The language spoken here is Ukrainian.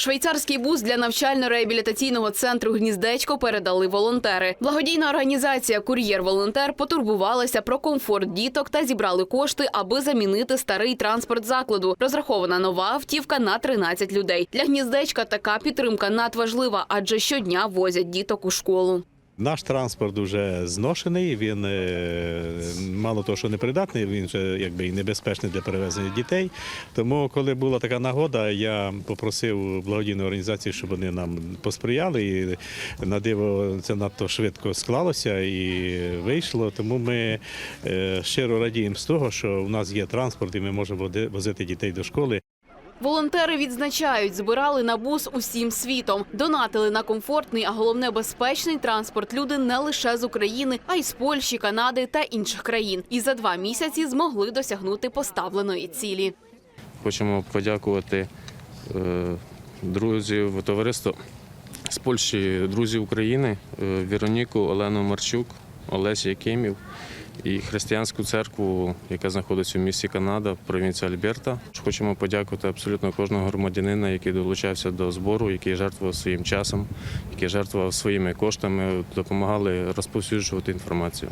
Швейцарський бус для навчально-реабілітаційного центру «Гніздечко» передали волонтери. Благодійна організація Кур'єр-волонтер потурбувалася про комфорт діток та зібрали кошти, аби замінити старий транспорт закладу. Розрахована нова автівка на 13 людей. Для гніздечка така підтримка надважлива, адже щодня возять діток у школу. Наш транспорт вже зношений. Він е, мало того, що непридатний, він вже якби і небезпечний для перевезення дітей. Тому, коли була така нагода, я попросив благодійну організацію, щоб вони нам посприяли. І на диво це надто швидко склалося і вийшло. Тому ми е, щиро радіємо з того, що в нас є транспорт, і ми можемо возити дітей до школи. Волонтери відзначають, збирали на бус усім світом, донатили на комфортний, а головне безпечний транспорт люди не лише з України, а й з Польщі, Канади та інших країн. І за два місяці змогли досягнути поставленої цілі. Хочемо подякувати е, друзів товариства з Польщі, друзів України, е, Вероніку, Олену Марчук, Олесі Якимів і християнську церкву, яка знаходиться в місті Канада, провінція Альберта. Хочемо подякувати абсолютно кожного громадянина, який долучався до збору, який жертвував своїм часом, який жертвував своїми коштами, допомагали розповсюджувати інформацію.